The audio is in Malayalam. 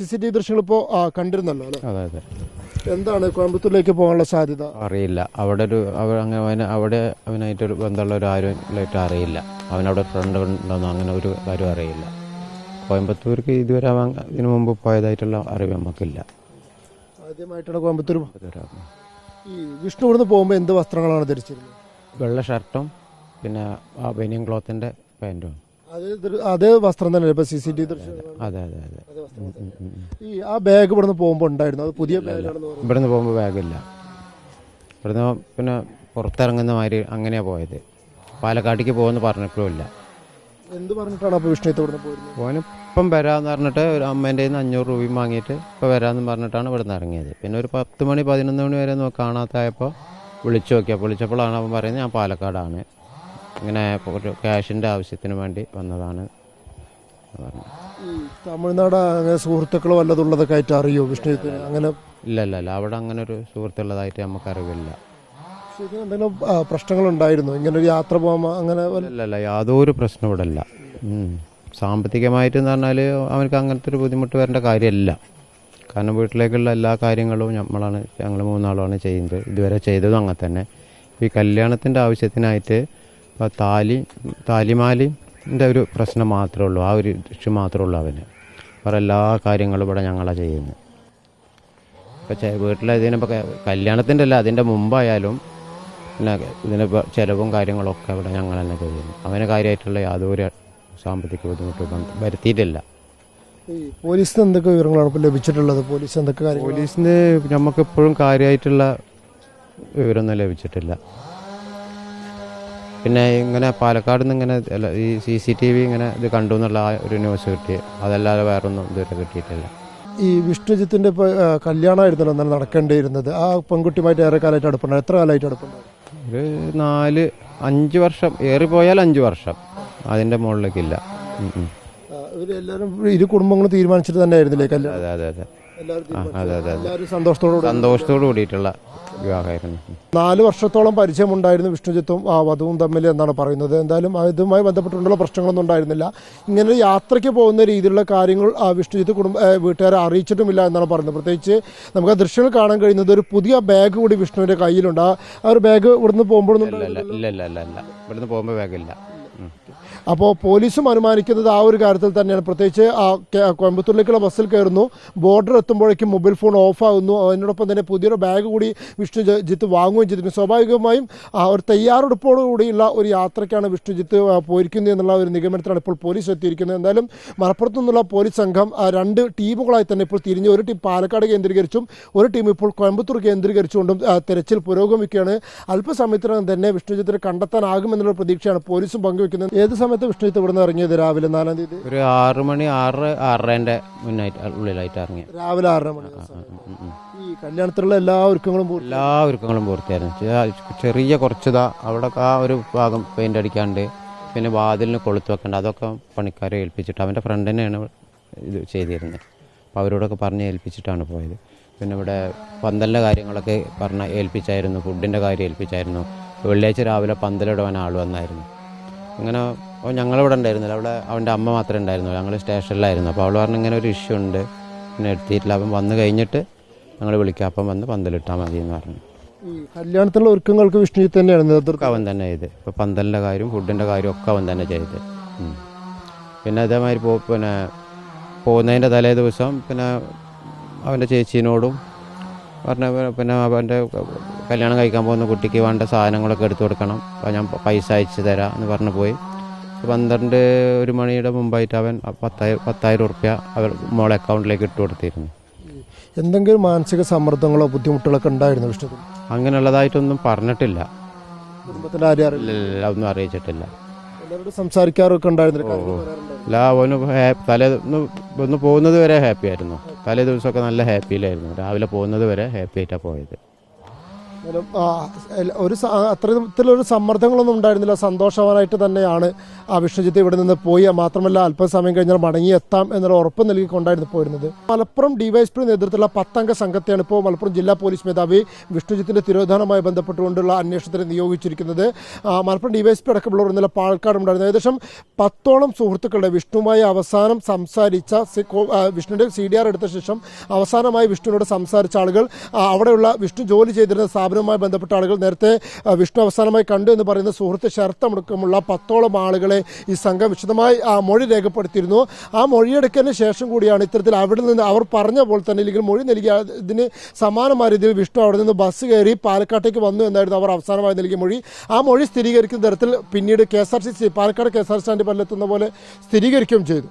സി സി ടി വി ദൃശ്യങ്ങൾ ഇപ്പോൾ കണ്ടിരുന്നല്ലോ അതെ അതെ. എന്താണ് കോയമ്പത്തൂരിലേക്ക് പോകാനുള്ള സാധ്യത? അറിയില്ല. അവിടെ ഒരു അവർ അങ്ങനെ അവന് അവിടെ അവനായിട്ടൊരു ബന്ധമുള്ള ഒരു ആരുമായിട്ട് അറിയില്ല. അവനവിടെ ഫ്രണ്ട് ഉണ്ടെന്ന് അങ്ങനെ ഒരു കാര്യം അറിയില്ല. കോയമ്പത്തൂർക്ക് ഇതുവരെ അവൻ ഇതിനു മുമ്പ് പോയതായിട്ടുള്ള അറിവ് നമുക്കില്ല. ആദ്യമായിട്ടാണ് കോയമ്പത്തൂർ ഈ വിഷ്ണു ഇവിടുന്ന് പോകുമ്പോൾ എന്ത് വസ്ത്രങ്ങളാണ് ധരിച്ചിരുന്നത്? വെള്ള ഷർട്ടും പിന്നെ ആ ബനിയൻ ക്ലോത്തിന്റെ പാന്റും അത് വസ്ത്രം തന്നെ ഇപ്പൊ സി സി ടി അതെ അതെ. അതെ. ഈ ആ ബാഗ് ഇവിടുന്ന് പോകുമ്പോൾ ഉണ്ടായിരുന്നു? അത് പുതിയ ഇവിടുന്ന് പോകുമ്പോൾ ബാഗില്ല ഇവിടുന്ന് പിന്നെ പുറത്തിറങ്ങുന്ന മാതിരി അങ്ങനെയാ പോയത്. പാലക്കാട്ടേക്ക് പോകുമെന്ന് പറഞ്ഞിട്ടുമില്ല എന്ത് പറഞ്ഞിട്ടാണ് അപ്പോൾ വിഷ്ണു ഇവിടുന്ന് പോയിരുന്നത്? ഓന് ഇപ്പം വരാമെന്ന് പറഞ്ഞിട്ട് ഒരു അമ്മേന്റെ നിന്ന് അഞ്ഞൂറ് രൂപയും വാങ്ങിയിട്ട് ഇപ്പോൾ വരാമെന്ന് പറഞ്ഞിട്ടാണ് ഇവിടുന്ന് ഇറങ്ങിയത്. പിന്നെ ഒരു പത്ത് മണി പതിനൊന്ന് മണി വരെ കാണാത്തായപ്പോൾ വിളിച്ചു നോക്കിയപ്പോൾ വിളിച്ചപ്പോഴാണ് അവൻ പറയുന്നത് ഞാൻ പാലക്കാടാണ്. ഇങ്ങനെ ഒരു ക്യാഷിന്റെ ആവശ്യത്തിന് വേണ്ടി വന്നതാണ് തമിഴ്നാട് അങ്ങനെ സുഹൃത്തുക്കൾ വല്ലതുള്ളതൊക്കെ ആയിട്ട് അറിയോ? വിഷ്ണു അങ്ങനെ? ഇല്ല ഇല്ല ഇല്ല. അവിടെ അങ്ങനെ ഒരു സുഹൃത്തുള്ളതായിട്ട് നമുക്കറിവില്ല. എന്തെങ്കിലും പ്രശ്നങ്ങളുണ്ടായിരുന്നു? ഇങ്ങനെ ഒരു യാത്ര പോകാൻ അങ്ങനെ ഇല്ല ഇല്ല യാതൊരു പ്രശ്നം ഇവിടെ ഇല്ല ഉം. സാമ്പത്തികമായിട്ട് എന്ന് പറഞ്ഞാൽ അവനക്ക് അങ്ങനത്തെ ഒരു ബുദ്ധിമുട്ട് വരേണ്ട കാര്യമല്ല. കാരണം വീട്ടിലേക്കുള്ള എല്ലാ കാര്യങ്ങളും നമ്മളാണ് ഞങ്ങൾ മൂന്നാളുമാണ് ചെയ്യുന്നത്. ഇതുവരെ ചെയ്തതും അങ്ങനെ തന്നെ. ഈ കല്യാണത്തിന്റെ ആവശ്യത്തിനായിട്ട് ഇപ്പോൾ താലി താലിമാലിന്റെ ഒരു പ്രശ്നം മാത്രമേ ഉള്ളൂ. ആ ഒരു ഇഷ്യൂ മാത്രമേ ഉള്ളൂ അവന്. വേറെ എല്ലാ കാര്യങ്ങളും ഇവിടെ ഞങ്ങളാണ് ചെയ്യുന്നത്. ഇപ്പോൾ വീട്ടിലെ ഇതിനിപ്പോൾ കല്യാണത്തിന്റെ അല്ല അതിന്റെ മുമ്പായാലും പിന്നെ ഇതിന് ചിലവും കാര്യങ്ങളൊക്കെ ഇവിടെ ഞങ്ങൾ തന്നെ ചെയ്യുന്നു. അവന് കാര്യമായിട്ടുള്ള യാതൊരു സാമ്പത്തിക ബുദ്ധിമുട്ടും വരുത്തിയിട്ടില്ല. പോലീസിന് എന്തൊക്കെ വിവരങ്ങളാണ് ഇപ്പോൾ ലഭിച്ചിട്ടുള്ളത്? പോലീസ് എന്തൊക്കെ പോലീസിന് പോലീസിന് നമുക്കെപ്പോഴും കാര്യമായിട്ടുള്ള വിവരമൊന്നും ലഭിച്ചിട്ടില്ല. പിന്നെ ഇങ്ങനെ പാലക്കാട് നിന്ന് ഇങ്ങനെ ഈ സി സി ടി വി ഇങ്ങനെ ഇത് കണ്ടു എന്നുള്ള ആ ഒരു ന്യൂസ് കിട്ടി. അതല്ലാതെ വേറൊന്നും ഇതുവരെ കിട്ടിയിട്ടില്ല. ഈ വിഷ്ണുജിത്തിന്റെ ഇപ്പൊ ആ, കല്യാണമായിരുന്നല്ലോ എന്നാൽ നടക്കേണ്ടിയിരുന്നത്. ആ പെൺകുട്ടിയുമായിട്ട് ഏറെ കാലമായിട്ട് അടുപ്പുണ്ടായി എത്ര കാലമായിട്ട് അടുപ്പുണ്ടായി ഒരു നാല് അഞ്ച് വർഷം. ഏറിപ്പോയാൽ അഞ്ച് വർഷം. അതിന്റെ മുകളിലേക്കില്ല. ഇവരെല്ലാവരും ഇരു കുടുംബങ്ങളും തീരുമാനിച്ചിട്ട് തന്നെ ആയിരുന്നില്ലേ കല്യാണം? അതെ അതെ അതെ. എല്ലാവരും സന്തോഷത്തോട് കൂടിയിട്ടുള്ള വിവാഹമായിരുന്നു. നാല് വർഷത്തോളം പരിചയമുണ്ടായിരുന്നു വിഷ്ണുജിത്തും ആ വധുവും തമ്മിൽ എന്നാണ് പറയുന്നത്. എന്തായാലും ഇതുമായി ബന്ധപ്പെട്ടുള്ള പ്രശ്നങ്ങളൊന്നും ഉണ്ടായിരുന്നില്ല. ഇങ്ങനെ യാത്രയ്ക്ക് പോകുന്ന രീതിയിലുള്ള കാര്യങ്ങൾ ആ വിഷ്ണുജിത്ത് കുടുംബ വീട്ടുകാരെ അറിയിച്ചിട്ടുമില്ല എന്നാണ് പറയുന്നത്. പ്രത്യേകിച്ച് നമുക്ക് ആ ദൃശ്യങ്ങൾ കാണാൻ കഴിയുന്നത് ഒരു പുതിയ ബാഗ് കൂടി വിഷ്ണുവിന്റെ കയ്യിലുണ്ട്. ആ ഒരു ബാഗ് ഇവിടുന്ന് പോകുമ്പോഴൊന്നും ഇല്ല ഇല്ല ഇല്ല ഇല്ല ഇവിടുന്ന് പോകുമ്പോൾ ബാഗില്ല. അപ്പോൾ പോലീസും അനുമാനിക്കുന്നത് ആ ഒരു കാര്യത്തിൽ തന്നെയാണ്. പ്രത്യേകിച്ച് ആ കോയമ്പത്തൂരിലേക്കുള്ള ബസ്സിൽ കയറുന്നു. ബോർഡർ എത്തുമ്പോഴേക്കും മൊബൈൽ ഫോൺ ഓഫ് ആകുന്നു അതിനോടൊപ്പം തന്നെ പുതിയൊരു ബാഗ് കൂടി വിഷ്ണു ജിത്ത് വാങ്ങുകയും ചെയ്തിരുന്നു. സ്വാഭാവികമായും ആ ഒരു തയ്യാറെടുപ്പോടുകൂടിയുള്ള ഒരു യാത്രയ്ക്കാണ് വിഷ്ണുജിത്ത് പോയിരിക്കുന്നത് എന്നുള്ള ഒരു നിഗമനത്തിലാണ് ഇപ്പോൾ പോലീസ് എത്തിയിരിക്കുന്നത്. എന്തായാലും മലപ്പുറത്തു നിന്നുള്ള പോലീസ് സംഘം രണ്ട് ടീമുകളായി തന്നെ ഇപ്പോൾ തിരിഞ്ഞ് ഒരു ടീം പാലക്കാട് കേന്ദ്രീകരിച്ചും ഒരു ടീം ഇപ്പോൾ കോയമ്പത്തൂർ കേന്ദ്രീകരിച്ചുകൊണ്ടും തെരച്ചിൽ പുരോഗമിക്കുകയാണ്. അല്പസമയത്തിനകം തന്നെ വിഷ്ണുജിത്തിനെ കണ്ടെത്താനാകുമെന്നുള്ള പ്രതീക്ഷയാണ് പോലീസും പങ്കുവെക്കുന്നത്. ഏത് സമയത്ത് വിഷ്ണു ഇത്ത് ഇവിടുന്ന് ഇറങ്ങിയത്? രാവിലെ നാലാം തീയതി? ഒരു ആറ് മണി ആറ് ആറരേന്റെ മുന്നായിട്ട് ഉള്ളിലായിട്ട് ഇറങ്ങി രാവിലെ ആറര മണി. ഈ കല്യാണത്തിലുള്ള എല്ലാ ഒരുക്കങ്ങളും പൂർത്തി എല്ലാ ഒരുക്കങ്ങളും പൂർത്തിയായിരുന്നു. ചെ- ചെറിയ കുറച്ചതാ അവിടെ ആ ഒരു ഭാഗം പെയിന്റ് അടിക്കാണ്ട് പിന്നെ വാതിലിന് കൊളുത്ത് വെക്കണ്ട അതൊക്കെ പണിക്കാരെ ഏൽപ്പിച്ചിട്ട് അവന്റെ ഫ്രണ്ട് തന്നെയാണ് ഇത് ചെയ്തിരുന്നത് അപ്പോൾ അവരോടൊക്കെ പറഞ്ഞ് ഏൽപ്പിച്ചിട്ടാണ് പോയത്. പിന്നെ ഇവിടെ പന്തലിന്റെ കാര്യങ്ങളൊക്കെ പറഞ്ഞ ഏൽപ്പിച്ചായിരുന്നു ഫുഡിന്റെ കാര്യം ഏൽപ്പിച്ചായിരുന്നു. വെള്ളിയാഴ്ച രാവിലെ പന്തലിടുവാൻ ആൾ വന്നായിരുന്നു. അങ്ങനെ ഞങ്ങളിവിടെ ഉണ്ടായിരുന്നില്ല. അവിടെ അവന്റെ അമ്മ മാത്രമേ ഉണ്ടായിരുന്നുള്ളൂ. ഞങ്ങൾ സ്റ്റേഷനിലായിരുന്നു. അപ്പോൾ അവൾ പറഞ്ഞു ഇങ്ങനെ ഒരു ഇഷ്യൂ ഉണ്ട്. പിന്നെ എടുത്തിട്ടില്ല. അപ്പം വന്നു കഴിഞ്ഞിട്ട് ഞങ്ങൾ വിളിക്കാം. അപ്പം വന്ന് പന്തലിട്ടാൽ മതി എന്ന് പറഞ്ഞു. ഈ കല്യാണത്തിലുള്ള ഒരുക്കങ്ങൾക്ക് വിഷ്ണു തന്നെയാണ് നേതൃത്വം. അവൻ തന്നെ ചെയ്ത്. ഇപ്പോൾ പന്തലിന്റെ കാര്യം ഫുഡിന്റെ കാര്യം ഒക്കെ അവൻ തന്നെ ചെയ്ത്. പിന്നെ അതേമാതിരി പോ പിന്നെ പോകുന്നതിന്റെ തലേ ദിവസം പിന്നെ അവന്റെ ചേച്ചീനോടും പറഞ്ഞ പിന്നെ അവന്റെ കല്യാണം കഴിക്കാൻ പോകുന്ന കുട്ടിക്ക് വേണ്ട സാധനങ്ങളൊക്കെ എടുത്തു കൊടുക്കണം. അപ്പോൾ ഞാൻ പൈസ അയച്ചു തരാം എന്ന് പറഞ്ഞു പോയി. പന്ത്രണ്ട് ഒരു മണിയുടെ മുമ്പായിട്ട് അവൻ പത്തായിരം പത്തായിരം ഉറുപ്യ അവർ മോളെ അക്കൗണ്ടിലേക്ക് ഇട്ട് കൊടുത്തിരുന്നു. എന്തെങ്കിലും മാനസിക സമ്മർദ്ദങ്ങളോ ബുദ്ധിമുട്ടുകളൊക്കെ ഉണ്ടായിരുന്നു വിഷ്ണു അങ്ങനെയുള്ളതായിട്ടൊന്നും പറഞ്ഞിട്ടില്ല. ആരും അറിയില്ല? ഒന്നും അറിയിച്ചിട്ടില്ല. സംസാരിക്കാറൊക്കെ പറയാറുണ്ടായിരുന്നു. അല്ല അവന് തലേ ഒന്ന് പോകുന്നത് വരെ ഹാപ്പി ആയിരുന്നു. തലേ ദിവസമൊക്കെ നല്ല ഹാപ്പിയിലായിരുന്നു. രാവിലെ പോകുന്നത് വരെ ഹാപ്പി ആയിട്ടാണ് പോയത്. ഒരു അത്തരത്തിലൊരു സമ്മർദ്ദങ്ങളൊന്നും ഉണ്ടായിരുന്നില്ല. സന്തോഷവാനായിട്ട് തന്നെയാണ് ആ വിഷ്ണുജിത്ത് ഇവിടെ നിന്ന് പോയി. മാത്രമല്ല അല്പസമയം കഴിഞ്ഞാൽ മടങ്ങി എത്താം എന്നുള്ള ഉറപ്പ് നൽകിക്കൊണ്ടായിരുന്നു പോയിരുന്നത്. മലപ്പുറം ഡിവൈഎസ്പി നേതൃത്വത്തിലുള്ള പത്തംഗ സംഘത്തെയാണ് ഇപ്പോൾ മലപ്പുറം ജില്ലാ പോലീസ് മേധാവി വിഷ്ണുജിത്തിന്റെ തിരോധാനവുമായി ബന്ധപ്പെട്ടുകൊണ്ടുള്ള അന്വേഷണത്തിന് നിയോഗിച്ചിരിക്കുന്നത്. മലപ്പുറം ഡിവൈഎസ്പി അടക്കമുള്ളവർ ഇന്നലെ പാലക്കാട് ഉണ്ടായിരുന്നു ഏകദേശം പത്തോളം സുഹൃത്തുക്കളുടെ വിഷ്ണുവുമായി അവസാനം സംസാരിച്ച വിഷ്ണുവിന്റെ സി ഡി ആർ എടുത്ത ശേഷം അവസാനമായി വിഷ്ണുവിനോട് സംസാരിച്ച ആളുകൾ അവിടെയുള്ള വിഷ്ണു ജോലി ചെയ്തിരുന്ന സ്ഥാപനവുമായി ബന്ധപ്പെട്ട ആളുകൾ നേരത്തെ വിഷ്ണു അവസാനമായി കണ്ടു എന്ന് പറയുന്ന സുഹൃത്ത് ശരത്തമടക്കമുള്ള പത്തോളം ആളുകളെ ഈ സംഘം വിശദമായി ആ മൊഴി രേഖപ്പെടുത്തിയിരുന്നു. ആ മൊഴിയെടുക്കലിന് ശേഷം കൂടിയാണ് ഇത്തരത്തിൽ അവിടെ നിന്ന് അവർ പറഞ്ഞ പോലെ തന്നെ ഇല്ലെങ്കിൽ മൊഴി നൽകിയ ഇതിന് സമാനമായ രീതിയിൽ വിഷ്ണു അവിടെ നിന്ന് ബസ് കയറി പാലക്കാട്ടേക്ക് വന്നു എന്നായിരുന്നു അവർ അവസാനമായി നൽകിയ മൊഴി. ആ മൊഴി സ്ഥിരീകരിക്കുന്ന തരത്തിൽ പിന്നീട് K S R C C Palakkad K S R stand പല്ലെത്തുന്ന പോലെ സ്ഥിരീകരിക്കുകയും ചെയ്തു.